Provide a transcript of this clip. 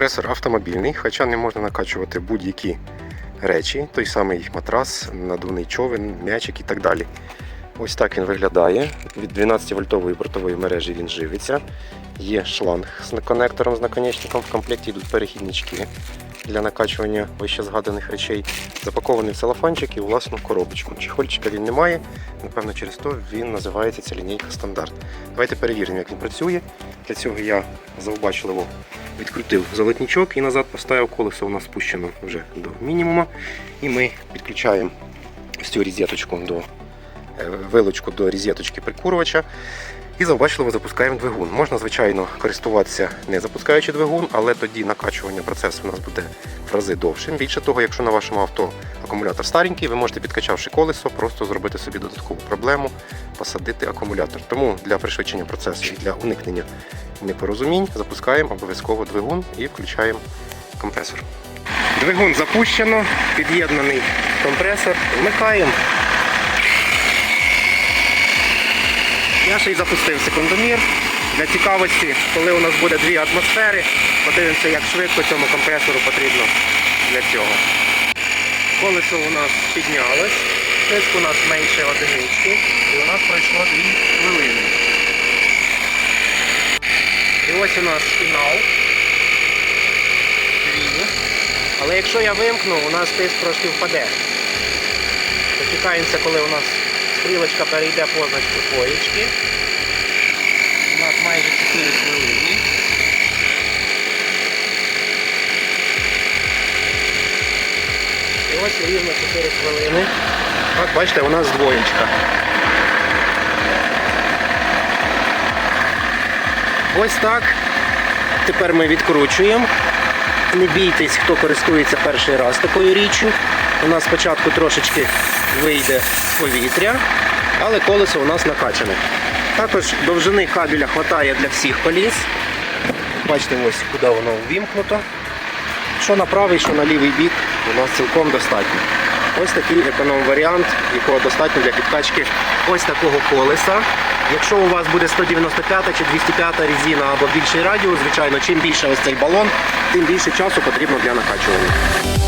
Компресор автомобільний, хоча не можна накачувати будь-які речі, той самий матрас, надувний човен, м'ячик і так далі. Ось так він виглядає. Від 12-вольтової бортової мережі він живиться. Є шланг з конектором з наконечником. В комплекті йдуть перехіднички для накачування вище згаданих речей. Запакований в целофанчик і власну коробочку. Чехольчика він не має. Напевно, через то він називається ця лінійка стандарт. Давайте перевіримо, як він працює. Для цього я завбачливо відкрутив золотничок і назад поставив колесо. У нас спущено вже до мінімуму. І ми підключаємо цю розеточку до вилочку до розеточки прикурювача. І завбачливо запускаємо двигун. Можна, звичайно, користуватися не запускаючи двигун, але тоді накачування процесу у нас буде в рази довшим. Більше того, якщо на вашому авто акумулятор старенький, ви можете, підкачавши колесо, просто зробити собі додаткову проблему, посадити акумулятор. Тому для пришвидшення процесу і для уникнення непорозумінь запускаємо обов'язково двигун і включаємо компресор. Двигун запущено, під'єднаний компресор, вмикаємо. Я ще й запустив секундомір. Для цікавості, коли у нас буде дві атмосфери, подивимося, як швидко цьому компресору потрібно для цього. Колесо у нас піднялось, тиск у нас менше одинички, і у нас пройшло дві хвилини. І ось у нас фінал. Дві. Але якщо я вимкну, у нас тиск трошки впаде. Дочекаємося, коли у нас стрілочка перейде позначку двоєчки. У нас майже 4 хвилини. І ось рівно 4 хвилини. От бачите, у нас двоєчка. Ось так. Тепер ми відкручуємо. Не бійтесь, хто користується перший раз такою річчю. У нас спочатку трошечки вийде повітря, але колесо у нас накачане. Також довжини кабеля вистачає для всіх коліс. Бачите, ось куди воно ввімкнуто. Що на правий, що на лівий бік у нас цілком достатньо. Ось такий економ-варіант, якого достатньо для підкачки ось такого колеса. Якщо у вас буде 195 чи 205 резина або більший радіус, звичайно, чим більше ось цей балон, тим більше часу потрібно для накачування.